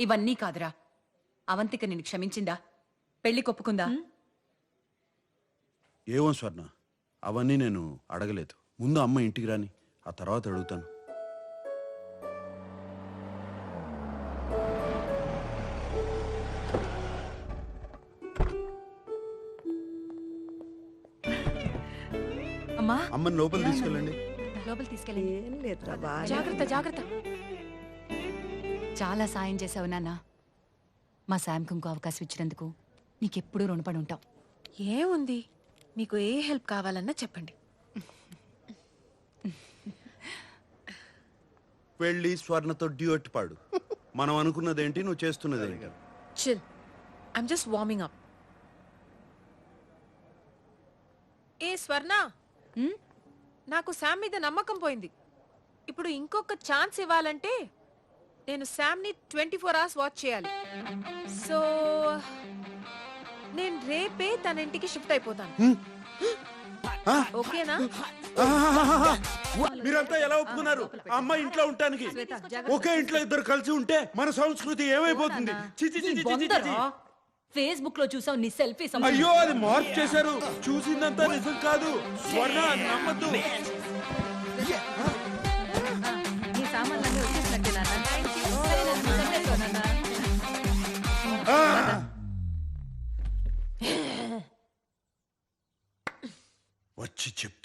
ఇవన్నీ కాదురా. అవంతిక నిన్ను క్షమించిందా? పెళ్ళి కొప్పుకుందా? ఏమో స్వర్ణ అవన్నీ నేను అడగలేదు. ముందు అమ్మ ఇంటికి రాని ఆ తర్వాత అడుగుతాను. అమ్మా? అమ్మని లోపల తీసుకెళ్ళండి. లోపల తీసుకెళ్ళండి. ఏం లేదురా బాగా జాగ్రత్త జాగ్రత్త. చాలా సాయం చేసావు నాన్న. మా శాంకు ఇంకో అవకాశం ఇచ్చినందుకు నీకెప్పుడూ రుణపడి ఉంటాం. ఏముంది? మీకు ఏ హెల్ప్ కావాలన్నా చెప్పండి. వెళ్ళి స్వర్ణతో డ్యూట్ పాడు. మనం అనుకున్నదేంటి నువ్వు చేస్తున్నదేంటి? Chill. I'm just warming up ఏ స్వర్ణ? నాకు శామ్ మీద నమ్మకం పోయింది. ఇప్పుడు ఇంకొక ఛాన్స్ ఇవ్వాలంటే నేను శామ్ని ట్వంటీ ఫోర్ అవర్స్ వాచ్ చేయాలి. సో నేను రేపే తన ఇంటికి షిఫ్ట్ అయిపోతాను. ఓకేనా? మీరంతా ఎలా ఒప్పుకున్నారు? అమ్మ ఇంట్లో ఉండటానికి ఒకే ఇంట్లో ఇద్దరు కలిసి ఉంటే మన సంస్కృతి ఏమైపోతుంది? చి, చి, చి, చి, చి, చి, చి. ఫేస్బుక్లో చూసావు నీ సెల్ఫీ అయ్యో అది మార్పు చేశారు. చూసిందంతా నిజం కాదు. స్వర్ణ అది నమ్మద్దు.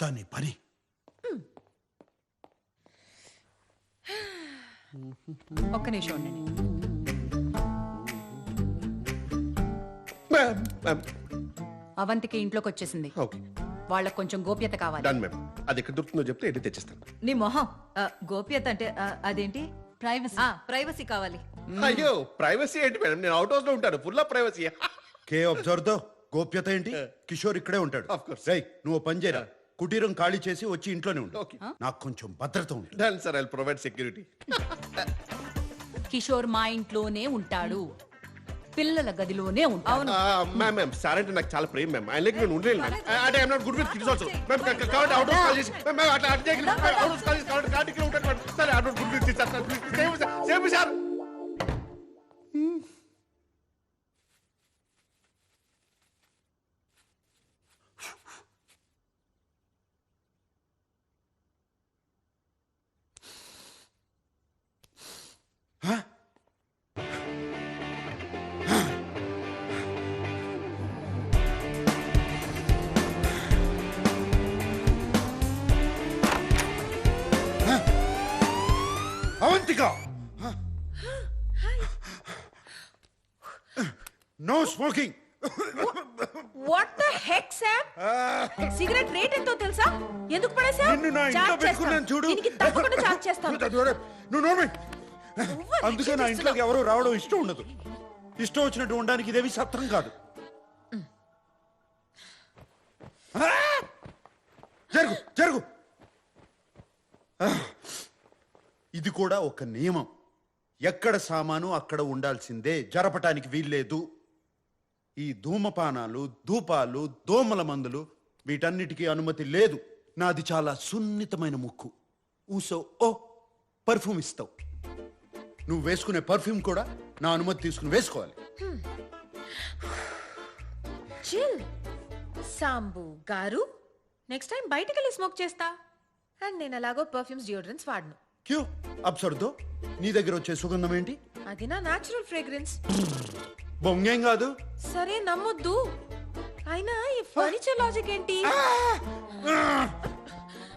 వచ్చి చెప్తా నీ పని. ఒక్క నిమిషం ఉండండి. Ma'am ma'am. అవంతికి ఇంట్లోకి వచ్చేసింది. ఓకే. వాళ్ళకి కొంచెం గోప్యత కావాలి. డన్ మ్యామ్ అది ఎక్కడ దొరుకుతుందో చెప్తే ఎన్ని తెచ్చిస్తాను. నీ మొహం ఆ, గోప్యత అంటే ఆ, అదేంటి? ప్రైవసీ ప్రైవసీ కావాలి. అయ్యో ప్రైవసీ ఏంటి మేడం నేను అవుట్ హౌస్లో ఉంటాను. ఫుల్ ఆఫ్ ప్రైవసీ కే అబ్జర్వ్తో గోప్యత ఏంటి? కిషోర్ ఇక్కడే ఉంటాడు. Of course. రేయ్ నువ్వు ఓ పని చేయరా? కుటీరం ఖాళీ చేసి వచ్చి ఇంట్లోనే ఉండు Okay. నాకు కొంచెం భద్రత ఉంది done sir I provide security Kishore మా ఇంట్లోనే ఉంటాడు పిల్లల గదిలోనే ఉంటాడు మ్యామ్ మ్యామ్ సార్ అంటే నాకు చాలా ప్రేమ మ్యామ్ ఆయన నేను ఉండలేను మ్యామ్ అంటే I'm not good with kids also ma'am కాబట్టి అవుట్ హౌస్ కాల్ చేసి మ్యామ్ అట్లా అట్లా చేయగలి అవుట్ హౌస్ కాల్ చేసి కాబట్టి కార్డ్ ఇక్కడ ఉంటాను ma'am sir I'm not good with sir same sir same sir smoking what the heck Sam cigarette rate ఎంతో తెలుసా? ఎందుకు పడేసా నిన్ను నా ఇంట్లో పెట్టుకున్నాను చూడు. తప్పకుండా చార్జ్ చేస్తాను. నువ్వు నోర్మి అందుకే నా ఇంట్లోకి ఎవరు రావడం ఇష్టం ఉండదు. ఇష్టం వచ్చినట్టు ఉండడానికి ఇదేమి సత్రం కాదు! జరుగు జరుగు! ఇది కూడా ఒక నియమం. ఎక్కడ సామాను అక్కడ ఉండాల్సిందే. జరపటానికి వీల్లేదు. ఈ ధూమపానాలు ధూపాలు దోమల మందులు వీటన్నిటికీ అనుమతి లేదు. నాది చాలా సున్నితమైన ముక్కు. ఊసో ఓ పర్ఫ్యూమ్ ఇస్తావు. నువ్వు వేసుకునే పర్ఫ్యూమ్ కూడా నా అనుమతి తీసుకుని వేసుకోవాలి. చిల్. సాంబు గారు నెక్స్ట్ టైం బయటికి వెళ్ళి స్మోక్ చేస్తా. అండ్ నేను అలాగో పర్ఫ్యూమ్స్ డియోడ్రెంట్స్ వాడను. క్యూ అబ్సర్దో నీ దగ్గర వచ్చే సుగంధం ఏంటి? అది నా న్యాచురల్ ఫ్రేగ్రెన్స్ బొంగేం కాదు? సరే నమ్మొద్దు. అయినా ఈ ఫర్నిచర్ లాజిక్ ఏంటి?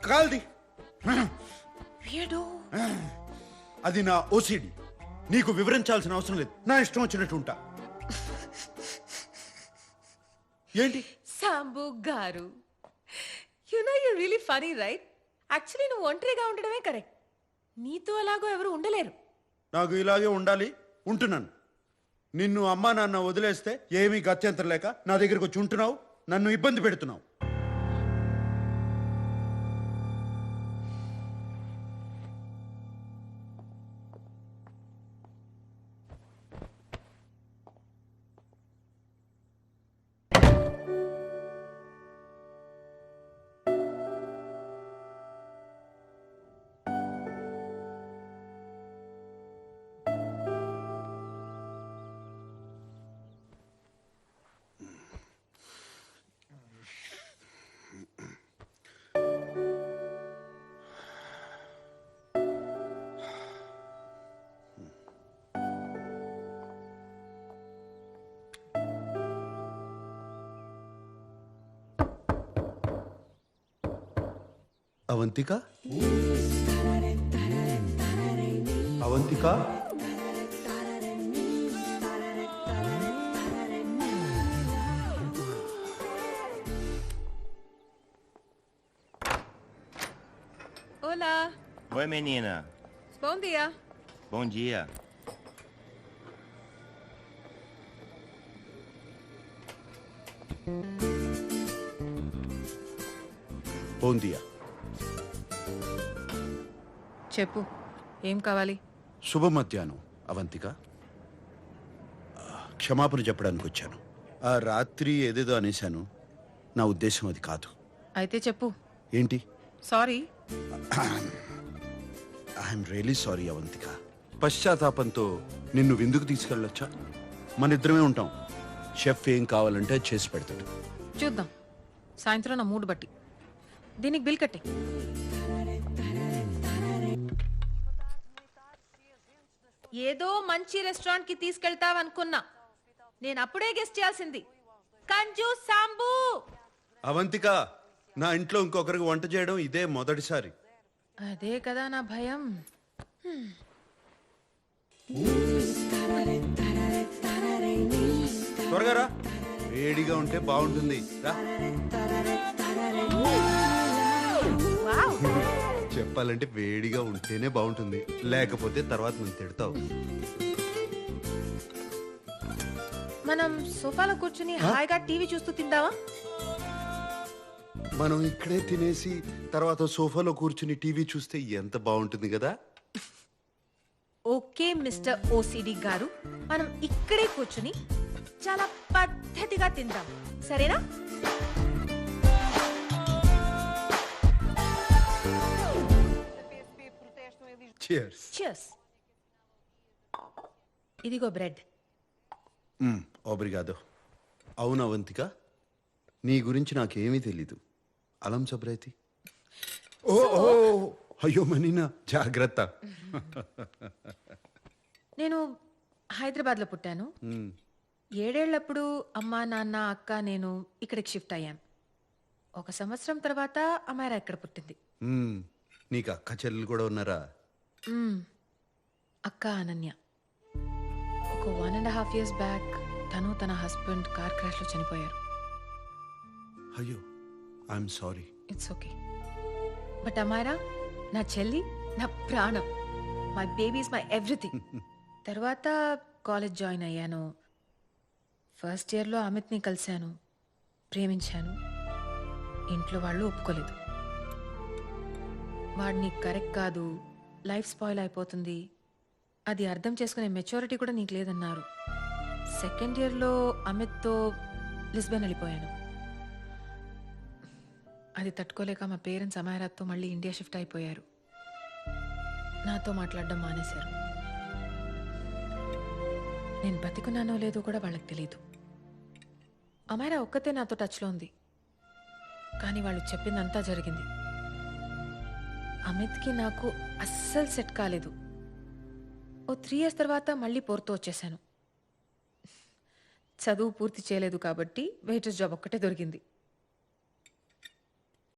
కాల్ది. వీడు అది నా ఓసిడి. నీకు వివరించాల్సిన అవసరం లేదు. నా ఇష్టం వచ్చినట్టు ఉంటా. ఏంటి? సాంబు గారు. You know you really funny right actually నువ్వు ఒంటరిగా ఉండడమే కరెక్ట్ నీతో అలాగో ఎవరు ఉండలేరు. నాకు ఇలాగే ఉండాలి. ఉంటున్నాను. నిన్ను అమ్మా నాన్న వదిలేస్తే ఏమీ గత్యంతరం లేక నా దగ్గరకు వచ్చి ఉంటున్నావు? నన్ను ఇబ్బంది పెడుతున్నావు? Avantika. Avantika. Olá, Oi, menina. bom dia. Bom dia. Bom dia. చెప్పు. ఏం కావాలి? శుభ మధ్యాహ్నం అవంతిక. క్షమాపణ చెప్పడానికి వచ్చాను. ఆ రాత్రి ఏదేదో అనేశాను. నా ఉద్దేశం అది కాదు. అయితే చెప్పు. ఏంటి? Sorry. I'm really sorry Avantika. పశ్చాత్తాపంతో నిన్ను విందుకు తీసుకెళ్ళొచ్చా? మన ఇద్దరమే ఉంటాం. షెఫ్ ఏం కావాలంటే అది చేసి పెడతాడు. చూద్దాం. సాయంత్రం నా మూడు బట్టి. దీనికి బిల్ కట్టే. ఏదో మంచి రెస్టారెంట్కి తీసుకెళ్తావనుకున్నా. నేను అప్పుడే గెస్ట్ చేయాల్సింది. కంజు సాంబు! అవంతిక నా ఇంట్లో ఇంకొకరికి వంట చేయడం ఇదే మొదటిసారి. అదే కదా నా భయం. త్వరగా రా. వేడిగా ఉంటే బాగుంటుంది. రా. చెప్పాలంటే వేడిగా ఉంటేనే బాగుంటుంది. లేకపోతే తర్వాత నువ్వు తిడతావు. మనం సోఫాలో కూర్చుని హాయిగా టీవీ చూస్తూ తిందావా మనం ఇక్కడే తినేసి తర్వాత సోఫాలో కూర్చుని టీవీ చూస్తే ఎంత బాగుంటుంది కదా? ఓకే మిస్టర్ ఓసిడి గారు. మనం ఇక్కడే కూర్చుని చాలా పద్ధతిగా తిందాం. సరేనా? చియర్స్ చియర్స్ ఇదిగో బ్రెడ్. ఓబ్రిగాదో అవును అవంతిక నీ గురించి నాకేమీ తెలీదు. అలం సబ్రైతి ఓ అయ్యో మనీనా జాగ్రత్త. నేను హైదరాబాద్లో పుట్టాను. ఏడేళ్ళప్పుడు అమ్మా నాన్న అక్క నేను ఇక్కడికి షిఫ్ట్ అయ్యాం. ఒక సంవత్సరం తర్వాత అమ్మాయి ఇక్కడ పుట్టింది. నీకు అక్క చెల్లెలు కూడా ఉన్నారా. అక్క అనన్య. ఒక one and half years back తను తన హస్బెండ్ కార్ క్రాష్లో చనిపోయారు. అయ్యో I'm sorry it's okay but Amara నా చెల్లి నా ప్రాణం. మై బేబీస్ మై ఎవ్రీథింగ్ తర్వాత కాలేజ్ జాయిన్ అయ్యాను. ఫస్ట్ ఇయర్లో అమిత్ని కలిశాను. ప్రేమించాను. ఇంట్లో వాళ్ళు ఒప్పుకోలేదు. వాడిని కరెక్ట్ కాదు. లైఫ్ స్పాయిల్ అయిపోతుంది. అది అర్థం చేసుకునే మెచ్యూరిటీ కూడా నీకు లేదన్నారు. సెకండ్ ఇయర్లో అమిత్తో లిస్బెన్ వెళ్ళిపోయాను. అది తట్టుకోలేక మా పేరెంట్స్ అమాయరాత్తో మళ్ళీ ఇండియా షిఫ్ట్ అయిపోయారు. నాతో మాట్లాడడం మానేశారు. నేను బతికున్నానో లేదో కూడా వాళ్ళకి తెలియదు అమాయరా ఒక్కతే నాతో టచ్లో ఉంది. కానీ వాళ్ళు చెప్పిందంతా జరిగింది. అమిత్కి నాకు అస్సలు సెట్ కాలేదు. ఓ త్రీ ఇయర్స్ తర్వాత మళ్ళీ పోర్తో వచ్చేసాను. చదువు పూర్తి చేయలేదు కాబట్టి వెయిటర్స్ జాబ్ ఒక్కటే దొరికింది.